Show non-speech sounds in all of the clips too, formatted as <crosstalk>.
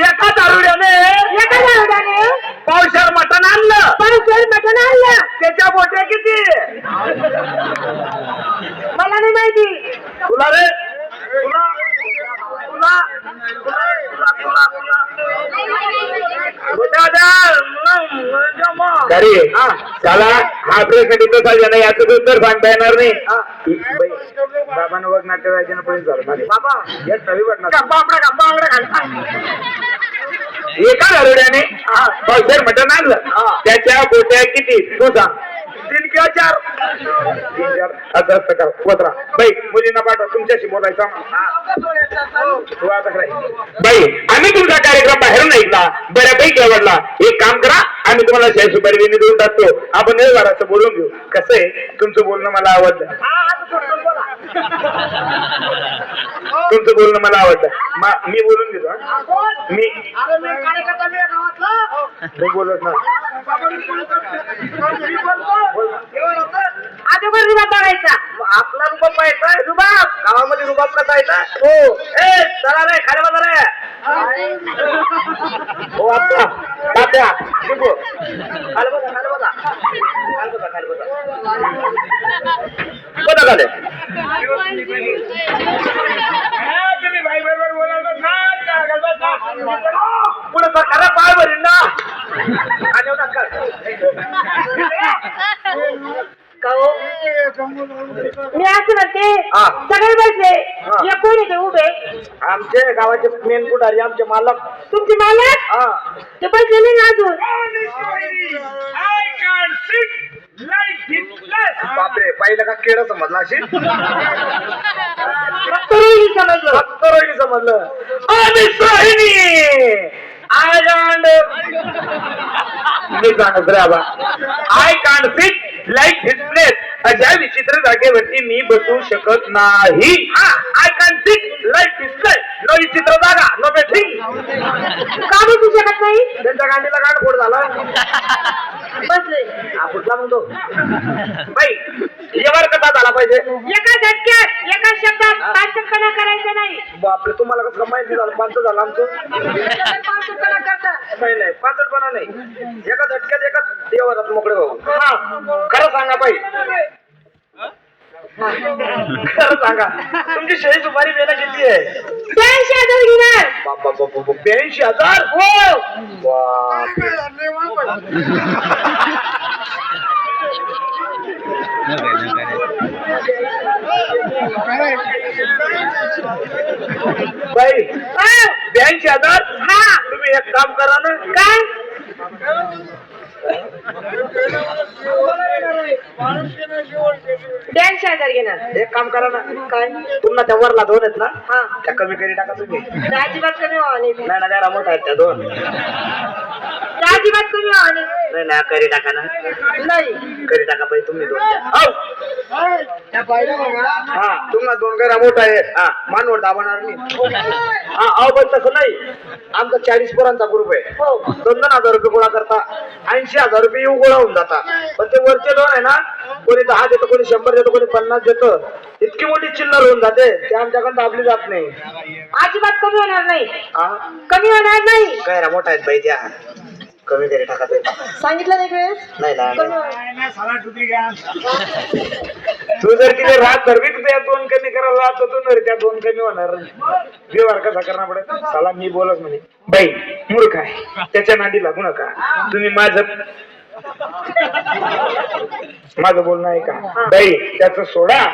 एका दारुड्याने एका दारुड्याने पावशर मटण आणलं पावशेर मटण आणलं त्याच्या बोट्या किती मला नाही माहिती तुला रे तुला तुला तुला तुला तुला तुला तुला प्रश्न कसा झाला याचं उत्तर सांगता येणार नाही. पण झालं बाबा. या चवी वाटणार गप्पा आपला गप्पा आपला घाल एका दारुड्याने पावशेर मटण आणलं. हा. त्याच्या बोट्या किती? तू सांग. तीन किंवा चार. तीन चार. असं असतं का? पोत्रा बाई मुलींना पाठवा. तुमच्याशी बोलायचं बाई आम्ही तुमचा कार्यक्रम बाहेरून ऐकला. बऱ्यापैकी आवडला. एक काम करा आम्ही तुम्हाला शेअर सुपारी वेणी देऊन टाकतो. आपण व्यवहाराचं बोलून घेऊ. कसं आहे? तुमचं बोलणं मला आवडलं. तुमचं बोलणं मला आवडलं. मा- बोलून घेतो. मी मी बोलत ना अगोदर रुबाब आपला रुबाब पाहायचा रुबाब गावामध्ये रुबाब कसा येता हो ए चला रे खाली रे हो आता तात्या शिकू खाली बघा खाली बघा खाली बघा खाली बघा कोणा झाले पुढे खरा पाय भरीन ना आणि एवढा कर. का हो? मी असं म्हणते हा. सगळे बसले हा. या कोण येते उभे? आमचे गावाचे मेन पुढारी आमचे मालक. तुमची मालक? हा. ते बसलेले ना अजून? बापरे पाहिलं का केळ समजला अशी? रोहिणी समजलं. रोहिणी समजलं. आणि सोहिनी आय गांड मी सांगत रे आबा I can't fit like hit place अशा विचित्र जागेवरती मी बसू शकत नाही. हा I can sit like display no विचित्र जागा. नो बेटिंग का बसू शकत नाही? त्यांच्या गांडीला गांड फोड झाला. बसले हा कुठला म्हणतो? बाई व्यवहार कसा झाला पाहिजे? एका झटक्यात एका शब्दात पाचकपणा करायचा नाही. बापरे तुम्हाला कसं माहिती झालं? पाच झालं आमचं. नाही नाही पाचटपणा नाही. एका झटक्यात एका देवारात मोकळे भाऊ हा. खरं सांगा बाई. खरं सांगा. तुमची शेळी सुपारी बेला किती आहे? ब्याऐंशी हजार घेणार. बाबा बाबा ब्याऐंशी हजार? हो. बाप बाई. हो. ब्याऐंशी हजार हा. तुम्ही एक काम करा ना. काय? ब्याऐंशी हजार घेणार. एक काम करा ना. काय? तुम्हाला त्या वरला दोन आहेत ना. हा. त्या कमी करी टाका तुम्ही. अजिबात कमी व्हावा नाही. नाही ना जरा मोठा आहेत त्या दोन. अजिबात नाही नाही ना करी टाका ना. नाही. करी टाका पाहिजे तुम्ही दोन. हाव. हा. तुम्हाला दोन गैरा मोठा आहे. हा. मानवर दाबणार नाही. हा अहो पण तसं नाही. आमचा चाळीस पोरांचा ग्रुप आहे. हो. दोन दोन हजार रुपये गोळा करता. ऐंशी हजार रुपये येऊ गोळा होऊन जाता. पण ते वरचे दोन आहे ना कोणी दहा देतो कोणी शंभर देतो कोणी पन्नास देतो. इतकी मोठी चिल्लर होऊन जाते. ते आमच्याकडे दाबली जात नाही. अजिबात कमी होणार नाही. हा? कमी होणार नाही. गैरा मोठा आहेत बाई त्या कमी तरी टाका ते सांगितलं नाही वेळेस नाही ना नाही. <laughs> तू जर तिथे रात सर्विस त्या दोन कमी करायला जात होतो तर त्या दोन कमी होणार. व्यवहार कसा करणार पडेल चला मी बोलत म्हणे बाई मूर्ख आहे. त्याच्या नादी लागू नका. तुम्ही माझं <laughs> माझं बोलणं आहे का बाई त्याचं सोडा.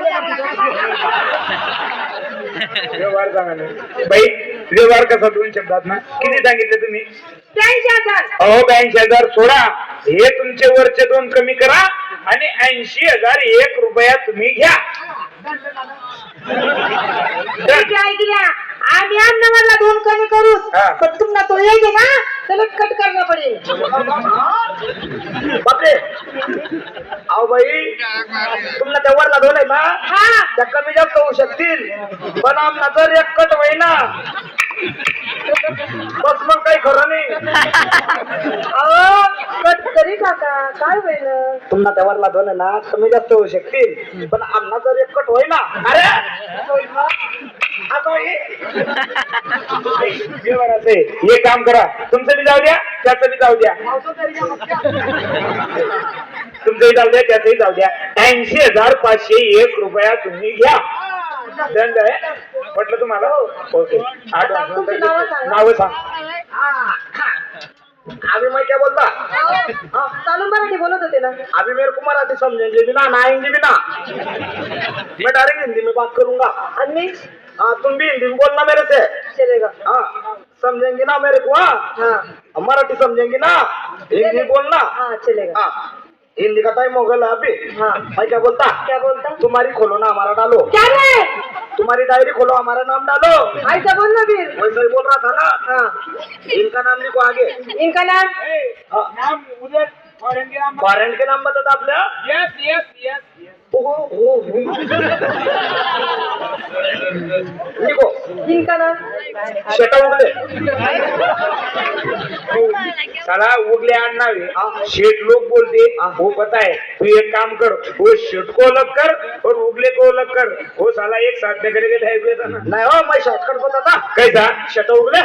<laughs> व्यवहार सांगा ना. बाई व्यवहार कसा दोन शब्दात ना? किती सांगितले तुम्ही? अहो ब्याऐंशी हजार सोडा. हे तुमचे वरचे दोन कमी करा आणि ऐंशी हजार एक रुपया तुम्ही घ्या? आम्ही अन्नवरला दोन कमी करू. पण तुम्हाला तो येईल ना त्याला कट करणं पडेल. बापरे. अहो बाई तुम्हाला त्या वरला दोन आहे ना? हा. त्या कमी जास्त होऊ शकतील. पण आमना जर एक कट होईना बस मग काही खरं नाही. अहो कट तरी काका काय होईल? तुम्हाला त्यावरला दोन आहे ना कमी जास्त होऊ शकतील. पण आमना जर एक कट होईना अरे! आता हे व्यवहाराचं आहे. हे काम करा. तुमचं बी जाऊ द्या त्याचं बी जाऊ द्या. तुमचंही जाऊ द्या त्याचंही जाऊ द्या. ऐंशी हजार पाचशे एक रुपया तुम्ही घ्या. दंड आहे. म्हटलं तुम्हाला? ओके. आठ नावं सांगा. अभी मैं क्या बोलता? हा, चालू मराठी बोलत होते ना. अभी मेरे को मराठी समझेंगे भी ना ना आएँगे भी ना. मैं डायरेक्ट हिंदी में बात करूँगा हाँ तुम भी हिंदी में बोलना मेरे से. चलेगा. हाँ. समझेंगे ना मेरे को हाँ? मराठी समझेंगे ना? हिंदी बोलना हाँ चलेगा. हाँ. हिंदी का टाइम हो गया अभी. हाँ. मैं क्या बोलता? क्या बोलता? तुम्हारी खोलो ना हमारा डालो. क्या तुम्हारी डायरी खोलो हमारा नाम डालो. ऐसा बोल ना फिर वैसे ही बोल रहा था ना? हाँ. इनका नाम लिखो आगे. इनका नाम? हाँ, नाम उद्या फॉरेनचे नाम वारंट के नाम बतात आपल्या? येस येस येस हो, हो, हो. साला उगले आडनावे शेठ लोग बोलते वो पता है तू एक काम कर. वो शेठ को अलग कर और उगले को अलग कर. वो साला एक साथ में करेगा नहीं हो मैं शॉर्टकट बताता कैसा? शेटा उगले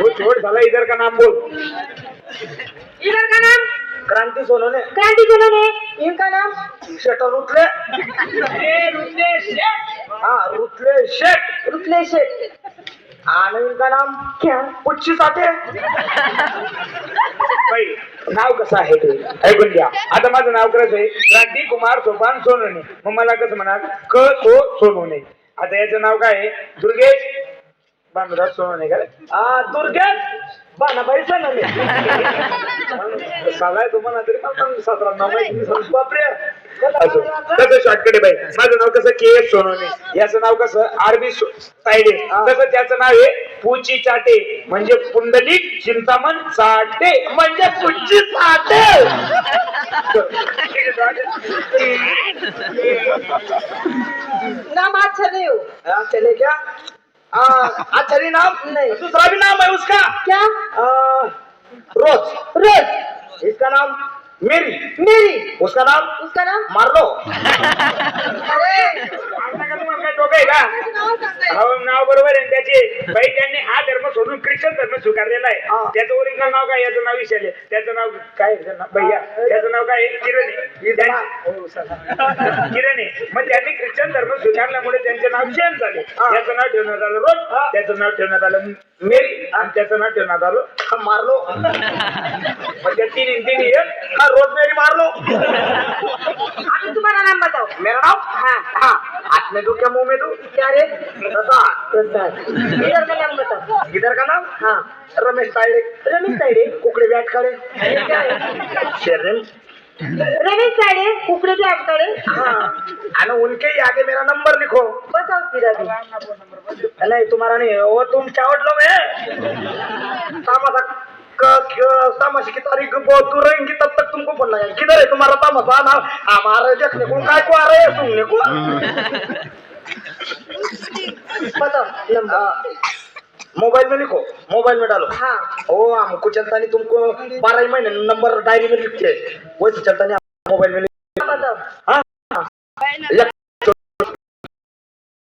वो छोड़ साला इधर का नाम बोल. इधर का नाम? क्रांती सोनोने क्रांति सोनोने इनका नाम? शेटर रुतले हाँ रुतले शेट। रुतले शेठ आणि इनका नाम? क्या? पुच्छी साठे नाव कसं आहे ते? ऐकून घ्या. आता माझं नाव कसं आहे क्रांती कुमार सोपान सोनवणे. मग मला कसं म्हणाल? क सो सोनवणे. आता याचं नाव काय आहे? दुर्गेश भानुदास सोनवणे का दुर्गेश बाणाबाई साला आहे तुम्हाला तरी पण सतरा नाव. बापरे. असो. तसं शॉर्टकट आहे बाई? माझं नाव कसं के एस सोनवणे. याचं नाव कसं आरबी तायडे. तसं त्याचं नाव आहे पुची चाटे. म्हणजे पुंडलिक चिंतामण चाटे. म्हणजे नाम अच्छा नहीं हो हाँ, चले क्या आ, अच्छा नहीं नाम नहीं। दूसरा भी नाम है उसका. क्या? आ, रोज. रोज. इसका नाम मेरी। मेरी। उसका नाम? उसका नाम? तुम्हाला काय डोकं का हो नाव बरोबर आहे त्याचे. बाई त्यांनी हा धर्म सोडून ख्रिश्चन धर्म स्वीकारलेला. आहे. त्याचं ओरिजिनल नाव काय? याचं नाव विचारले त्याचं नाव काय? भैया. त्याचं नाव काय? किरण. किरण. आहे मग त्यांनी ख्रिश्चन धर्म स्वीकारल्यामुळे त्यांचे नाव चेंज झाले. त्याचं नाव ठेवण्यात आलं रोज. त्याचं नाव ठेवण्यात आलं मेरी आणि त्याचं नाव ठेवण्यात आलं मारलो म्हणजे तीन तीन एक हाँ रोज मेरी मार लो। अभी तुम्हारा नाम बताओ। मेरा नाम? हाँ। हाँ। हाथ में दू क्या मुंह में दू? क्या रे? प्रसाद। प्रसाद। इधर का नाम बताओ। इधर का नाम? हाँ। रमेश तायडे। रमेश साइडे कुकड़े बैठ खड़े। ये है रमेश साइडे कुकड़े के हाँ. आणि उनके ही आगे मेरा नंबर लिखो. बताओ फिर नहीं तुम्हारा नहीं है वो तुम चावट लो में तामाशा क- क- तामाशे की तारीख बहुत दूर रहेंगी तब तक तुमको पढ़ना है किधर है तुम्हारा तामाशा? ना हमारे देखने को काय को आ रहे हैं सुनने को? बताओ नंबर. हाँ, मोबाइल में लिखो मोबाइल में डालो. हाँ. ओ हमको चलता नहीं तुमको बारह ही महीने नंबर डायरी में लिखते. हैं वैसे चलता नहीं मोबाइल में